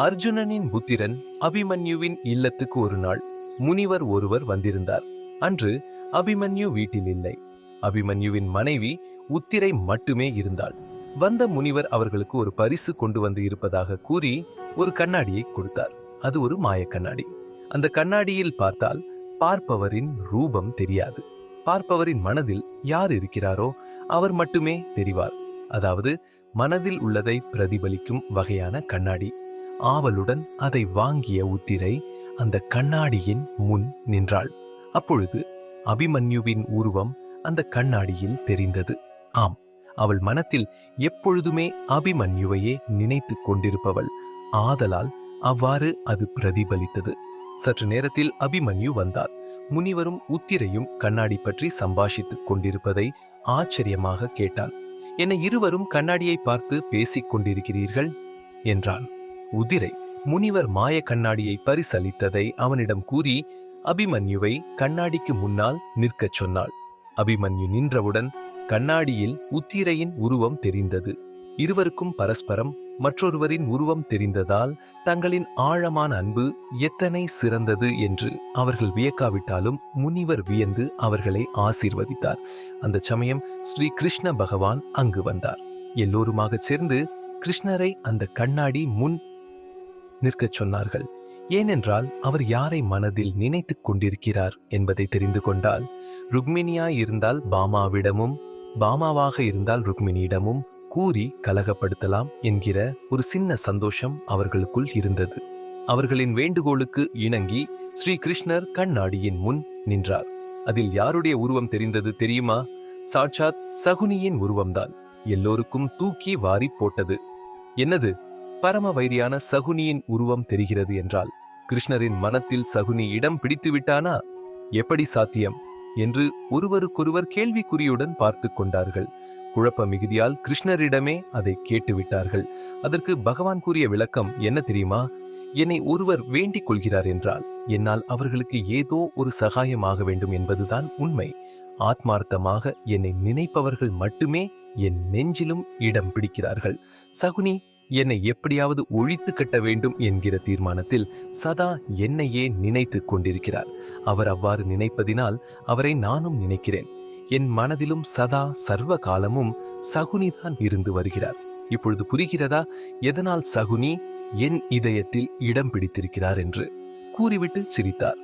அர்ஜுனனின் புத்திரன் அபிமன்யுவின் இல்லத்துக்கு ஒரு நாள் முனிவர் ஒருவர் வந்திருந்தார். அன்று அபிமன்யு வீட்டில் இல்லை. அபிமன்யுவின் மனைவி உத்திரை மட்டுமே இருந்தாள். வந்த முனிவர் அவர்களுக்கு ஒரு பரிசு கொண்டு வந்து இருப்பதாக கூறி ஒரு கண்ணாடியை கொடுத்தார். அது ஒரு மாயக் கண்ணாடி. அந்த கண்ணாடியில் பார்த்தால் பார்ப்பவரின் ரூபம் தெரியாது. பார்ப்பவரின் மனதில் யார் இருக்கிறாரோ அவர் மட்டுமே தெரிவார். அதாவது மனதில் உள்ளதை பிரதிபலிக்கும் வகையான கண்ணாடி. ஆவலுடன் அதை வாங்கிய உத்திரை அந்த கண்ணாடியின் முன் நின்றாள். அப்பொழுது அபிமன்யுவின் உருவம் அந்த கண்ணாடியில் தெரிந்தது. ஆம் அவள் மனத்தில் எப்பொழுதுமே அபிமன்யுவையே நினைத்துக் கொண்டிருப்பவள். ஆதலால் அவ்வாறு அது பிரதிபலித்தது. சற்று நேரத்தில் அபிமன்யு வந்தார். முனிவரும் உத்திரையும் கண்ணாடி பற்றி சம்பாஷித்துக் கொண்டிருப்பதை ஆச்சரியமாக கேட்டான் என இருவரும் கண்ணாடியை பார்த்து பேசிக் கொண்டிருக்கிறீர்கள்? என்றான். உதிரை. முனிவர் மாய கண்ணாடியை பரிசளித்ததை அவனிடம் கூறி அபிமன்யுவை கண்ணாடிக்கு முன்னால் நிற்கச் சொன்னாள். அபிமன்யு நின்றவுடன் கண்ணாடியில் உத்திரையின் உருவம் தெரிந்தது. இருவருக்கும் பரஸ்பரம் மற்றொருவரின் உருவம் தெரிந்ததால் தங்களின் ஆழமான அன்பு எத்தனை சிறந்தது என்று அவர்கள் வியக்காவிட்டாலும் முனிவர் வியந்து அவர்களை ஆசீர்வதித்தார். அந்த சமயம் ஸ்ரீ கிருஷ்ண பகவான் அங்கு வந்தார். எல்லோருமாகச் சேர்ந்து கிருஷ்ணரை அந்த கண்ணாடி முன் நிற்கச் சொன்னார்கள். ஏனென்றால் அவர் யாரை மனதில் நினைத்துக் கொண்டிருக்கிறார் என்பதை தெரிந்து கொண்டால் ருக்மிணியாய் இருந்தால் பாமாவிடமும் பாமாவாக இருந்தால் ருக்மிணியிடமும் கூறி கலகப்படுத்தலாம் என்கிற ஒரு சின்ன சந்தோஷம் அவர்களுக்குள் இருந்தது. அவர்களின் வேண்டுகோளுக்கு இணங்கி ஸ்ரீ கிருஷ்ணர் கண்ணாடியின் முன் நின்றார். அதில் யாருடைய உருவம் தெரிந்தது தெரியுமா? சாட்சாத் சகுனியின் உருவம்தான். எல்லோருக்கும் தூக்கி வாரி போட்டது. என்னது? பரம வைரியான சகுனியின் உருவம் தெரிகிறது என்றால் கிருஷ்ணரின் மனத்தில் சகுனி இடம் பிடித்து விட்டானா எப்படி சாத்தியம்? என்று ஒருவருக்கொருவர் கேள்விக்குறியுடன் பார்த்து கொண்டார்கள். குழப்ப மிகுதியால் கிருஷ்ணரிடமே அதை கேட்டுவிட்டார்கள். அதற்கு பகவான் கூறிய விளக்கம் என்ன தெரியுமா? என்னை ஒருவர் வேண்டிக் கொள்கிறார் என்றால் என்னால் அவர்களுக்கு ஏதோ ஒரு சகாயமாக வேண்டும் என்பதுதான் உண்மை. ஆத்மார்த்தமாக என்னை நினைப்பவர்கள் மட்டுமே என் நெஞ்சிலும் இடம் பிடிக்கிறார்கள். சகுனி என்னை எப்படியாவது ஒழித்து கட்ட வேண்டும் என்கிற தீர்மானத்தில் சதா என்னையே நினைத்துக் கொண்டிருக்கிறார். அவர் அவ்வாறு நினைப்பதினால் அவரை நானும் நினைக்கிறேன். என் மனதிலும் சதா சர்வ காலமும் சகுனிதான் இருந்து வருகிறார். இப்பொழுது புரிகிறதா? எதனால் சகுனி என் இதயத்தில் இடம் பிடித்திருக்கிறார் என்று கூறிவிட்டு சிரித்தார்.